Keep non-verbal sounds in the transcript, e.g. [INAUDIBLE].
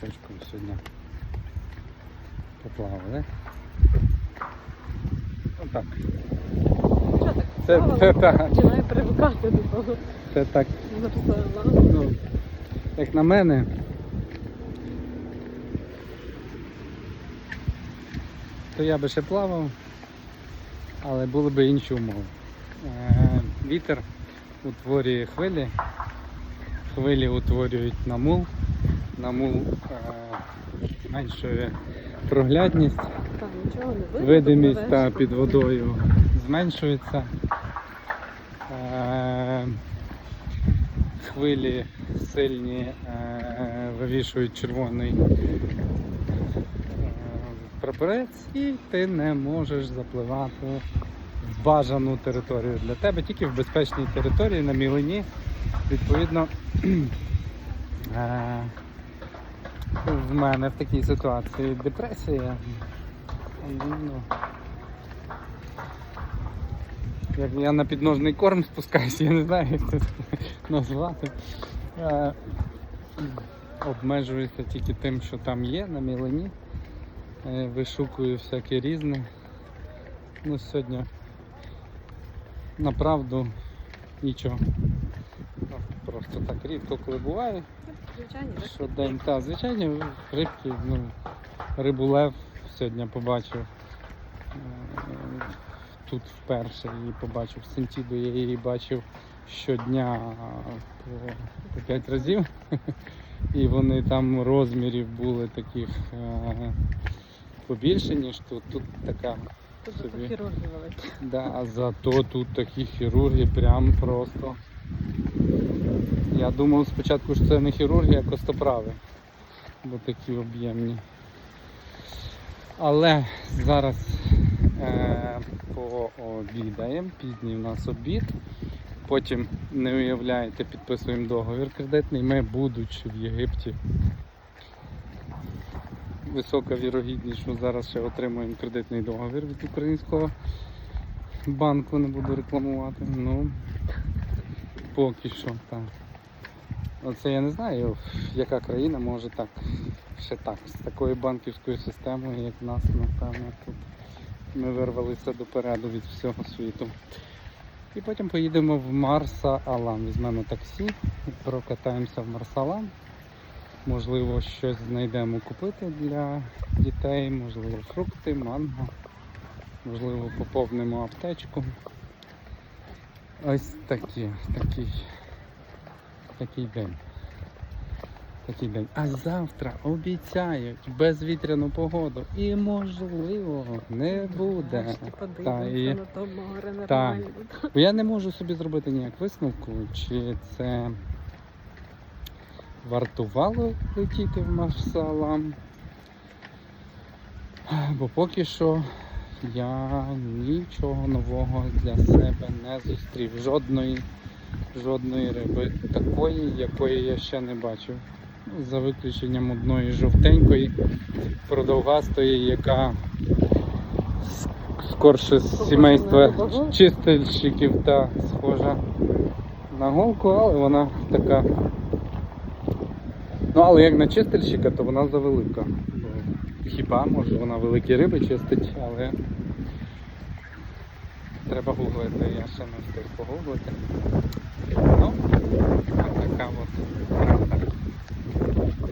Чочком сьогодні поплавали. Отак. Так? Це- це так. Починає привикати до того Це так, ну, як на мене. То я би ще плавав, але були б інші умови. Е, Вітер утворює хвилі, хвилі утворюють намул, намул е, зменшує проглядність, Там нічого не видно. видимість та під водою зменшується. Е, Хвилі сильні е, вивішують червоний е, прапорець і ти не можеш запливати в бажану територію для тебе, тільки в безпечній території на мілині. Відповідно, [CLEARS THROAT] е, в мене в такій ситуації депресія. Ну, як я на підножний корм спускаюся, я не знаю, як це назвати. Е, обмежуюся тільки тим, що там є на мілині. Е, вишукую всяке різне. Ну, сьогодні направду нічого. Просто так рідко коли буває. Звичайно, так? Що день, та, звичайно, рибки, ну, рибу лев сьогодні побачив. Е, Тут вперше її побачив в Сентіду, я її бачив щодня по, по 5 разів. І вони там розмірів були таких е, побільше, ніж тут. Тут така. Тут собі. хірурги великі. Да, зато тут такі хірурги прям просто. Я думав спочатку, що це не хірурги, а костоправи, бо такі об'ємні. Але зараз е, пообідаємо, пізній у нас обід. Потім, не уявляєте, підписуємо договір кредитний. Ми, будучи в Єгипті, висока вірогідність, що зараз ще отримуємо кредитний договір від українського банку, не буду рекламувати. Ну, поки що так. Оце я не знаю, яка країна може так, ще так, з такою банківською системою, як в нас, напевно, тут ми вирвалися допереду від всього світу. І потім поїдемо в Марса Алам. Візьмемо таксі, прокатаємося в Марса Алам. Можливо, щось знайдемо купити для дітей, можливо, фрукти, манго. Можливо, поповнимо аптечку. Ось такі, такий, такий день. Такий день. А завтра обіцяють безвітряну погоду. І можливо не буде. Та, і- на то море нормально. Бо я не можу собі зробити ніяк висновку, чи це вартувало летіти в Марсалам. Бо поки що я нічого нового для себе не зустрів. Жодної, жодної риби такої, якої я ще не бачив. За виключенням одної жовтенької, продовгастої, яка скорше з сімейства чистильщиків та схожа на голку, але вона така. Ну, але як на чистильщика, то вона завелика. Хіба може вона великі риби чистить, але треба гуглити, я ще не встиг погуглити керманом. Вот такая вот трактор.